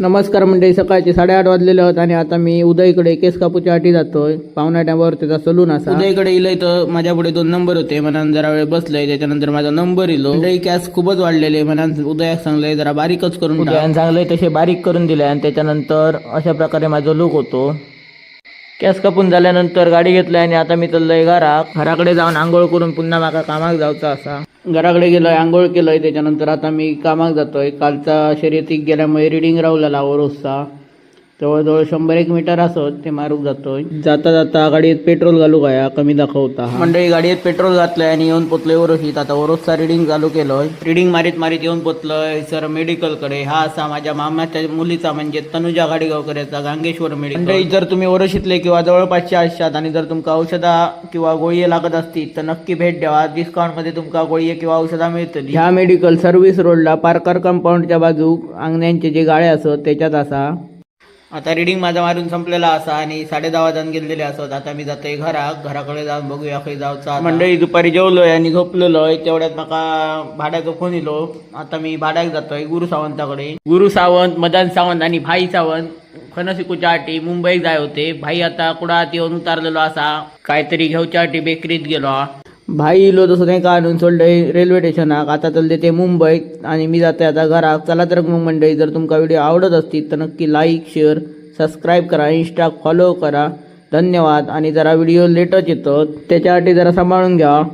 नमस्कार मंडळी सकाळचे साडेआठ वाजलेले आहेत आणि आता मी उदयकडे केस कापूच्या आठी जातोय. पावणा टायमावर त्याचा सलून असा. उदयकडे इलय तर माझ्या पुढे दोन नंबर होते. म्हणून जरा वेळ बसलोय त्याच्यानंतर माझा नंबर इलो. मंडळी कॅस खूपच वाढलेले. म्हणून उदयाक सांगलंय जरा बारीकच करून चांगलंय तसे बारीक करून दिले आणि त्याच्यानंतर अशा प्रकारे माझा लुक होतो. कॅस कापून झाल्यानंतर गाडी घेतली आणि आता मी चाललोय घराक घराकडे जाऊन आंघोळ करून पुन्हा माका कामाक जायचं असा. घराकडे गेलोय आंघोळ केलोय त्याच्यानंतर आता मी कामाक जातोय. कालचा शर्यतीक गेल्यामुळे रिडिंग रावलेला ओरोसचा जवळजवळ शंभर एक मीटर असत ते मारूक जातोय. जाता जाता गाडीत पेट्रोल घालू काय कमी दाखवता मंडळी गाडीत पेट्रोल घातलंय आणि येऊन पोचलोय ओरोशीत आता ओरोसचा रिडिंग चालू केलोय. रिडिंग मारीत मारीत येऊन पोचलोय सर मेडिकलकडे. हा असा माझ्या मामाच्या मुलीचा म्हणजे तनुजा गाडीगावकऱ्याचा गांगेश्वर मेडिकल मंडळी जर तुम्ही ओरोशीतले किंवा जवळपासच्या असतात आणि जर तुमका औषधा किंवा गोळी लागत असतील तर नक्की भेट द्यावा डिस्काउंटमध्ये तुमका गोळी किंवा औषधा मिळतली. ह्या मेडिकल सर्व्हिस रोडला पारकर कंपाऊंडच्या बाजूक अंगण्यांचे जे गाळे असत त्याच्यात असा. आता रिडिंग माझा मारून संपलेला असा आणि साडे दहा वाजून गेलेले असत. आता मी जातोय घराक घराकडे जाऊन बघूया खंय जाऊचा मंडळी दुपारी जेवलोय आणि झोपलेलोय. तेवढ्यात माका भाड्याचा फोन येलो. आता मी भाड्याक जातोय गुरु सावंताकडे. गुरु सावंत मदन सावंत आणि भाई सावंत. खनसिकूच्या आटी मुंबईत जाय होते. भाई आता कुडात येऊन उतारलेलो असा. काहीतरी घेऊच्या आटी बेकरीत गेलो. भाई इलो तसं नाही का आणून सोडलंय रेल्वे स्टेशनाक आता चलते ते मुंबईत आणि मी जाते आता घरात. चला तर मग मंडळी जर तुमका व्हिडिओ आवडत असतील तर नक्की लाईक शेअर सबस्क्राईब करा इंस्टा फॉलो करा. धन्यवाद. आणि जरा व्हिडिओ लेटच येतो. त्याच्यासाठी जरा सांभाळून घ्या.